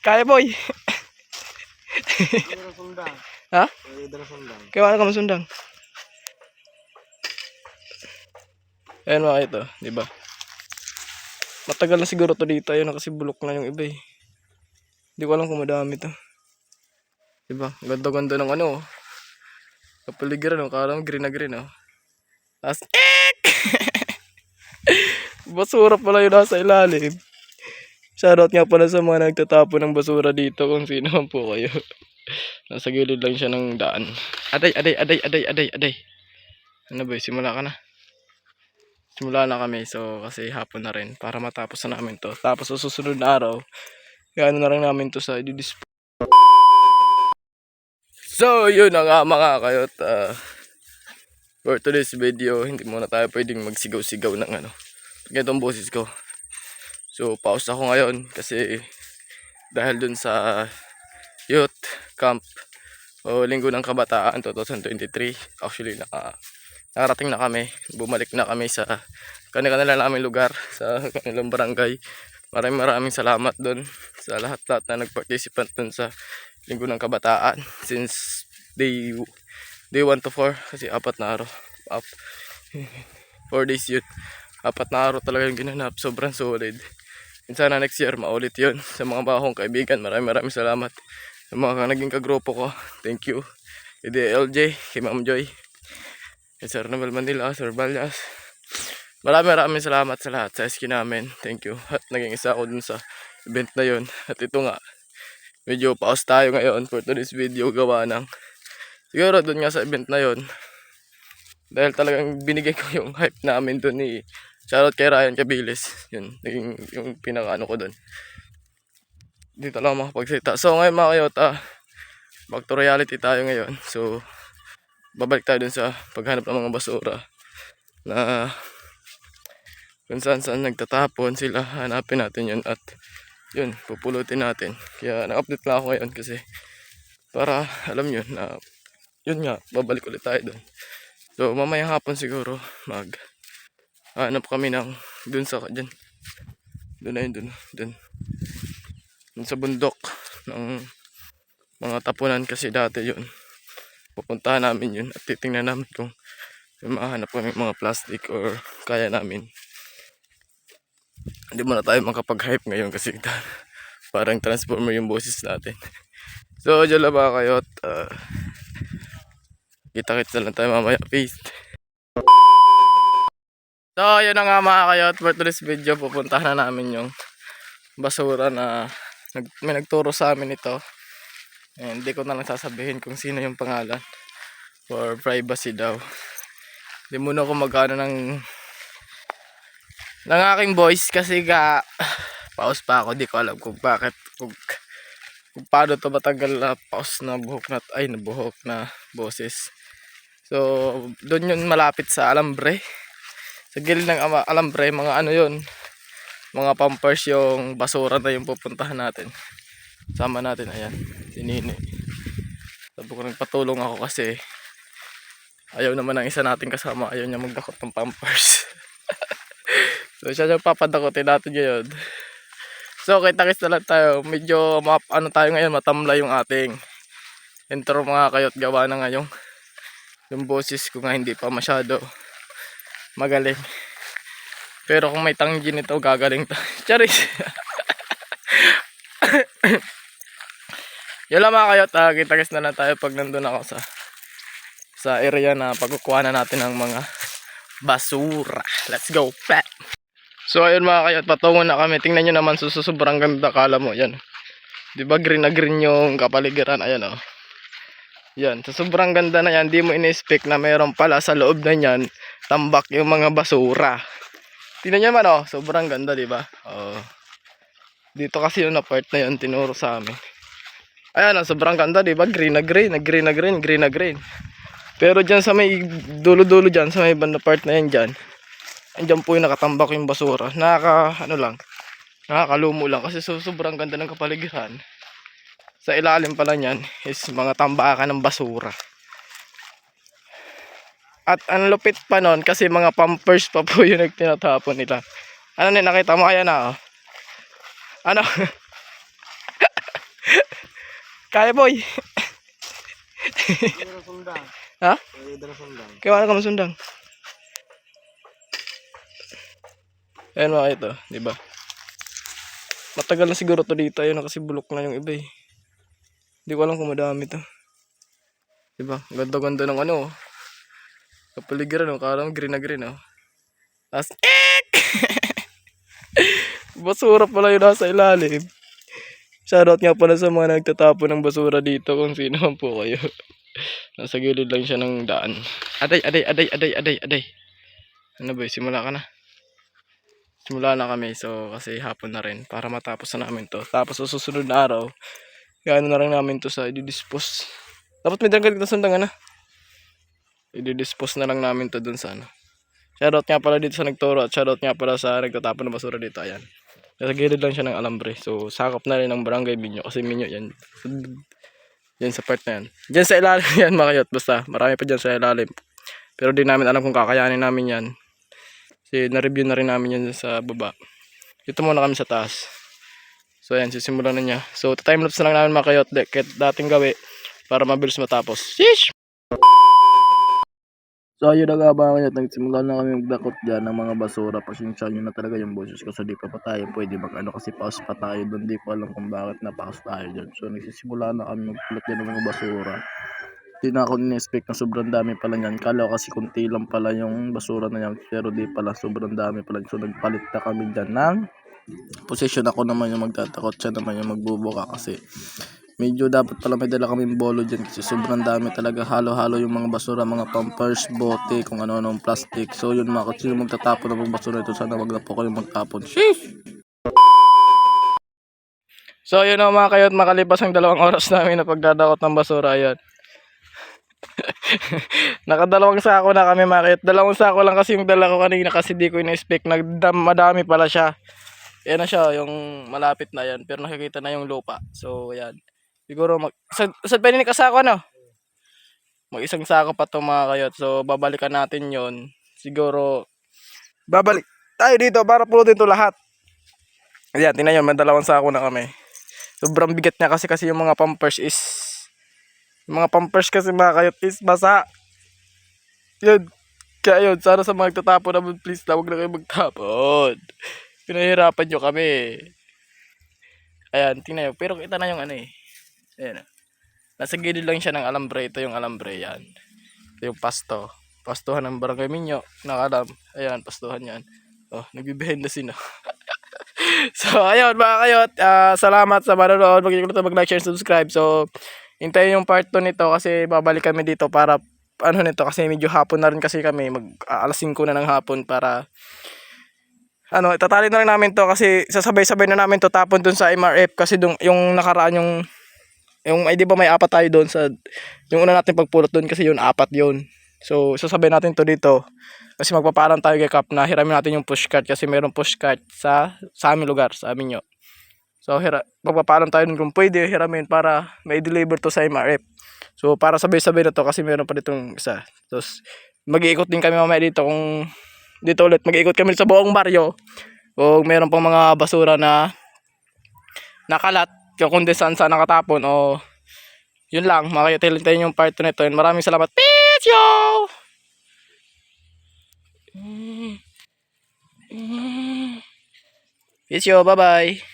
Kaya boy. Sundang. Ha? Sundang. Kaya wala ka masundang. Ayan mga ito, di ba? Matagal na siguro to dito, ayun kasi bulok na yung iba eh. Hindi ko alam kung madami to. Di ba? Ganda-ganda ng ano. oh. Kapaligiran, oh. Kala mo green na green, oh. Tapos, basura pala yun nasa ilalim. Shoutout nga pala sa mga nagtatapon ng basura dito kung sino man po kayo. Nasa gilid lang siya ng daan. Aday, aday, aday, aday, aday, aday. Ano ba, simula ka na. Simula na kami, so kasi hapon na rin para matapos na namin to. Tapos sa susunod na araw, ano na rin namin to sa i-display. So, yun na nga mga kayot. ah, for today's video, hindi muna tayo pwedeng magsigaw-sigaw ng ano. Ganitong boses ko. So, pause ako ngayon kasi dahil dun sa youth camp o linggo ng kabataan 2023 actually naka nakarating na kami. Bumalik na kami sa kanila namin lugar sa kanilang barangay. Maraming maraming salamat doon sa lahat-lahat na nag-participant doon sa linggo ng kabataan since day day 1 to 4 kasi apat na araw up 4 days yun. Apat na araw talaga yung ginanap sobrang solid and sana next year maulit yun sa mga bakong kaibigan. Maraming maraming salamat. Sa mga naging kagrupo ko. Thank you. Kay DLJ kay Ma'am Joy. Kay Sir Noel Manila Sir Balyas maraming maraming salamat sa lahat sa SK namin. Thank you. At naging isa ako dun sa event na yun. At ito nga medyo pause tayo ngayon for today's video gawa ng siguro dun nga sa event na yun. Dahil talagang binigay ko yung hype namin dun ni Shoutout kay Ryan Cabilis. Yun, naging yung pinaka-ano ko doon. Dito lang makapagsalita. So ngayon mga kayota, back to reality tayo ngayon. So, babalik tayo dun sa paghanap ng mga basura na kung saan saan nagtatapon sila. Hanapin natin yun at yun, pupulutin natin. Kaya na-update lang ako ngayon kasi para alam yun na yun nga, babalik ulit tayo doon. So, mamaya hapon siguro mag hanap kami ng dun sa dyan dun na yun dun dun. Dun sa bundok ng mga tapunan kasi dati yun. Pupuntahan namin yun at titingnan namin kung may mahanap kami mga plastic or kaya namin. Hindi muna tayo makapag-hype ngayon kasi parang transformer yung boses natin. So dyan lang ba kayo at uh, kita-kits na lang tayo mamaya. Peace So, yun na nga mga kayot for today's video. Pupuntahan na namin yung basura na nag, may nagturo sa amin ito. Hindi ko na lang sasabihin kung sino yung pangalan. For privacy daw. Hindi muna ako magano ng ng aking voice kasi ga pause pa ako. Di ko alam kung bakit. Kung, kung paano to matanggal na pause na buhok na ay na buhok na boses. So, doon yun malapit sa alambre sa gilid ng alambre, mga ano yun, mga pampers yung basura na yung pupuntahan natin. Sama natin, ayan, si Nini. Sabi ko nagpatulong ako kasi ayaw naman ng isa nating kasama, ayaw niya magdakot ng pampers. so siya yung papadakotin natin ngayon. So kita-kits na lang tayo, medyo map, ano tayo ngayon, matamla yung ating intro mga kayot gawa na ngayong yung boses ko nga hindi pa masyado magaling. Pero kung may tanggi nito, gagaling to. Charis! Yun lang mga kayot, uh, kita na lang tayo pag nandun ako sa sa area na pagkukuha na natin ng mga basura. Let's go, Pat! So ayun mga kayot, patungo na kami. Tingnan nyo naman, susu sobrang ganda. Kala mo, yan. Di ba green na green yung kapaligiran? Ayan oh. Yan, sa sobrang ganda na yan, di mo in-expect na meron pala sa loob na yan, tambak yung mga basura. Tingnan nyo man oh, sobrang ganda, di ba? Oh. Dito kasi yung part na yun, tinuro sa amin. Ayan oh, sobrang ganda, di ba? Green na green, na green na green, green na green. Pero dyan sa may dulo-dulo dyan, sa may banda part na yan dyan, andyan po yung nakatambak yung basura. Nakaka, ano lang, nakakalumo lang kasi so, sobrang ganda ng kapaligiran sa ilalim pala niyan is mga tambakan ng basura. At ang lupit pa nun kasi mga pampers pa po yung nagtinatapon nila. Ano na nakita mo kaya na oh? Ano? Kaya boy. Sundang. Ha? Sundang. Kaya wala ka masundang. Ayan mga ito, di ba? Matagal na siguro to dito, ayun kasi bulok na yung iba eh. Hindi ko alam kung madami to. Di ba? Ganda-ganda ng ano. oh. Kapaligiran oh, kala mo green na green oh. As ek! basura pala yun nasa ilalim. Shoutout nga pala sa mga nagtatapon ng basura dito kung sino man po kayo. Nasa gilid lang siya ng daan. Aday, aday, aday, aday, aday, aday. Ano ba, simula ka na. Simula na kami, so kasi hapon na rin para matapos na namin to. Tapos sa susunod na araw, gano'n na rin namin to sa i-dispose. Dapat may dagdag na sundang ano. I-dispose na lang namin to dun sa ano. Shoutout nga pala dito sa nagturo at shoutout nga pala sa nagtatapon ng basura dito. Ayan. Nasa gilid lang siya ng alambre. So, sakop na rin ng barangay Minyo. Kasi Minyo yan. Yan sa part na yan. Diyan sa ilalim yan mga kayot. Basta marami pa dyan sa ilalim. Pero di namin alam kung kakayanin namin yan. Kasi na-review na rin namin yan sa baba. Dito muna kami sa taas. So ayan, sisimulan na niya. So time lapse na lang namin mga kayot. Kahit dating gawi. Para mabilis matapos. Sheesh! So ayun na nga mga kayot. Nagsimula na kami magdakot dyan ng mga basura. Pasensya nyo na talaga yung boses ko. So di pa pa tayo pwede mag ano kasi pause pa tayo doon. Di ko alam kung bakit na-pause tayo dyan. So nagsisimula na kami magpulot dyan ng mga basura. Di na ako in-expect na sobrang dami pala niyan. Kala ko kasi kunti lang pala yung basura na yan. Pero di pala sobrang dami pala. So nagpalit na kami dyan ng position ako naman yung magtatakot. Siya naman yung magbubuka kasi medyo dapat pala may dala kaming bolo dyan kasi sobrang dami talaga halo-halo yung mga basura, mga pampers, bote, kung ano-anong plastic. So yun mga kutsi, magtatapon ng mga basura ito, sana wag na po kayo magtapon. Sheesh! So yun ang mga kayot, makalipas ang dalawang oras namin na pagdadakot ng basura, ayan. Nakadalawang sako na kami makit. Dalawang sako lang kasi yung dala ko kanina kasi di ko in-expect na dam- madami pala siya. Yan na siya, yung malapit na yan. Pero nakikita na yung lupa. So, yan. Siguro, mag, sa, sa pwede ni kasako, ano? Mag isang sako pa to mga kayot. So, babalikan natin yon Siguro, babalik tayo dito para pulutin to lahat. Ayan, tingnan yun, may dalawang sako na kami. Sobrang bigat niya kasi kasi yung mga pampers is yung mga pampers kasi mga kayot is basa. Yun. Kaya yun, sana sa mga nagtatapon naman, please na huwag na kayo magtapon. Pinahirapan nyo kami. Ayan, tingnan nyo. Pero kita na yung ano eh. Ayan. Nasa gilid lang siya ng alambre. Ito yung alambre, yan. Ito yung pasto. Pastuhan ng barangay Minyo. Nakalam. Ayan, pastuhan yan. Oh, nagbibehind na sino. so, ayun mga kayot. ah, salamat sa manonood. Niyo mag-like, share, subscribe. So, hintayin yung part 2 nito kasi babalik kami dito para ano nito kasi medyo hapon na rin kasi kami mag ah, alas 5 na ng hapon para ano itatali na lang namin to kasi sasabay-sabay na namin to tapon dun sa MRF kasi dun, yung nakaraan yung yung ay di ba may apat tayo doon sa yung una natin pagpulot doon kasi yun apat yun so sasabay natin to dito kasi magpapaalam tayo kay Cap na hiramin natin yung pushcart kasi mayroong pushcart sa sa aming lugar sa amin nyo So, hira, magpapaalam tayo kung pwede hiramin para may deliver to sa MRF. So, para sabay-sabay na to kasi meron pa ditong isa. Tapos, mag-iikot din kami mamaya dito kung dito ulit. Mag-iikot kami sa buong baryo. Kung meron pang mga basura na nakalat, kung saan saan nakatapon o yun lang, makikitayin yung part 2 nito. And maraming salamat. Peace, yo! Peace, yo. Bye-bye.